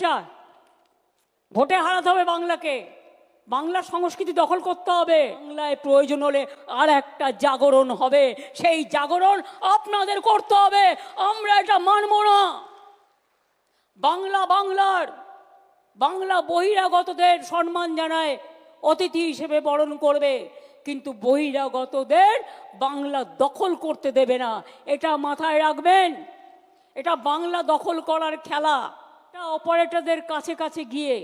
ব্যবসা ভোটে হারাতে হবে বাংলাকে। বাংলার সংস্কৃতি দখল করতে হবে। বাংলায় প্রয়োজন হলে আর একটা জাগরণ হবে। সেই জাগরণ আপনাদের করতে হবে। আমরা এটা মানব না। বাংলা বাংলার, বাংলা বহিরাগতদের সম্মান জানায়, অতিথি হিসেবে বরণ করবে। কিন্তু বহিরাগতদের বাংলা দখল করতে দেবে না। এটা মাথায় রাখবেন। এটা বাংলা দখল করার খেলা। এটা অপারেটরদের কাছে কাছে গিয়ে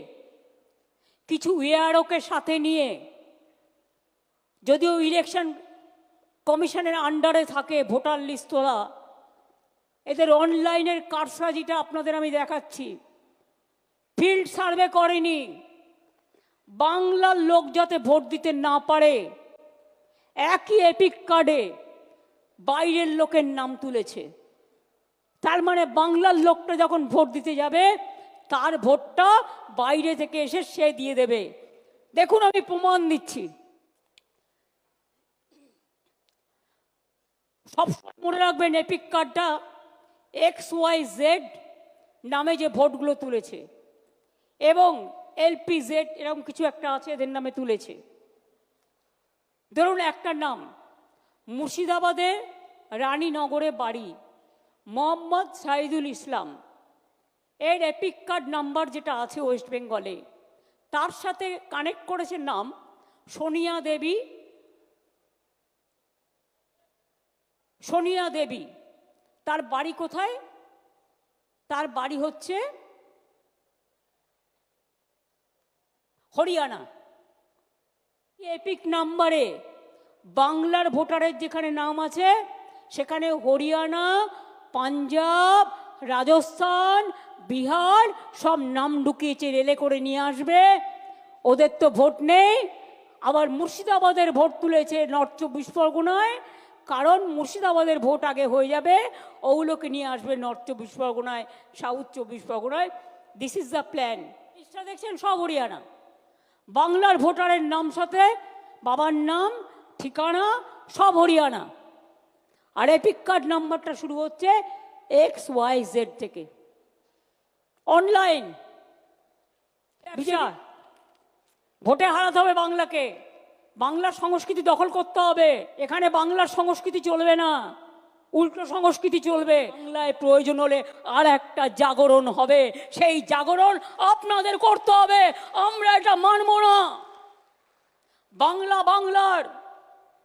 কিছু এয়ারোকে সাথে নিয়ে, যদিও ইলেকশন কমিশনের আন্ডারে থাকে ভোটার লিস্ট তোলা এদের অনলাইনের কারসাজিটা আপনাদের আমি দেখাচ্ছি। ফিল্ড সার্ভে করেনি। বাংলার লোক যাতে ভোট দিতে না পারে, একই এপিক কার্ডে বাইরের লোকের নাম তুলেছে। তার মানে বাংলার লোকটা যখন ভোট দিতে যাবে, তার ভোটটা বাইরে থেকে এসে সে দিয়ে দেবে। দেখুন আমি প্রমাণ দিচ্ছি। সব মনে রাখবেন এপিক কার্ডটা এক্স ওয়াই জেড নামে যে ভোটগুলো তুলেছে এবং এলপি জেড এরকম কিছু একটা আছে এদের নামে তুলেছে। ধরুন একটা নাম, মুর্শিদাবাদে রানীনগরে বাড়ি। মোহাম্মদ সাইদুল ইসলাম। এর এপিক কার্ড নাম্বার যেটা আছে ওয়েস্ট বেঙ্গলে তার সাথে কানেক্ট করেছে নাম সোনিয়া দেবী। সোনিয়া দেবী, তার বাড়ি কোথায়? তার বাড়ি হচ্ছে হরিয়ানা। এপিক নাম্বারে বাংলার ভোটারের যেখানে নাম আছে, সেখানে হরিয়ানা পাঞ্জাব, রাজস্থান, বিহার সব নাম ঢুকিয়েছে, রেলে করে নিয়ে আসবে। ওদের তো ভোট নেই। আবার মুর্শিদাবাদের ভোট তুলেছে নর্থ চব্বিশ পরগনায়। কারণ মুর্শিদাবাদের ভোট আগে হয়ে যাবে, ওগুলোকে নিয়ে আসবে নর্থ চব্বিশ পরগনায়, সাউথ চব্বিশ পরগনায়। দিস ইজ দ্য প্ল্যান লিস্টটা দেখছেন? সব হরিয়ানা। বাংলার ভোটারের নাম সাথে, বাবার নাম, ঠিকানা, সব হরিয়ানা। আর এপিক কার্ড নাম্বারটা শুরু হচ্ছে এক্স ওয়াই জেড থেকে। অনলাইন। বিচার ভোটে হারাতে হবে বাংলাকে। বাংলার সংস্কৃতি দখল করতে হবে। এখানে বাংলার সংস্কৃতি চলবে না। উল্টো সংস্কৃতি চলবে। বাংলায় প্রয়োজন হলে আর একটা জাগরণ হবে। সেই জাগরণ আপনাদের করতে হবে। আমরা এটা মানব না। বাংলা বাংলার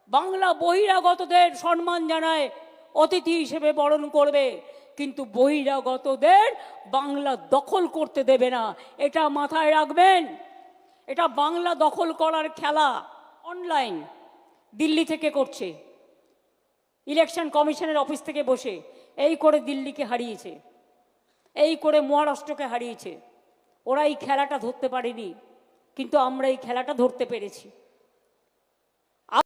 বাংলা বহিরাগতদের সম্মান জানায়, অতিথি হিসেবে বরণ করবে। কিন্তু বহিরাগতদের বাংলা দখল করতে দেবে না। এটা মাথায় রাখবেন। এটা বাংলা দখল করার খেলা অনলাইন দিল্লি থেকে করছে। ইলেকশন কমিশনের অফিস থেকে বসে এই করে দিল্লিকে হারিয়েছে। এই করে মহারাষ্ট্রকে হারিয়েছে। ওরা এই খেলাটা ধরতে পারেনি। কিন্তু আমরা এই খেলাটা ধরতে পেরেছি।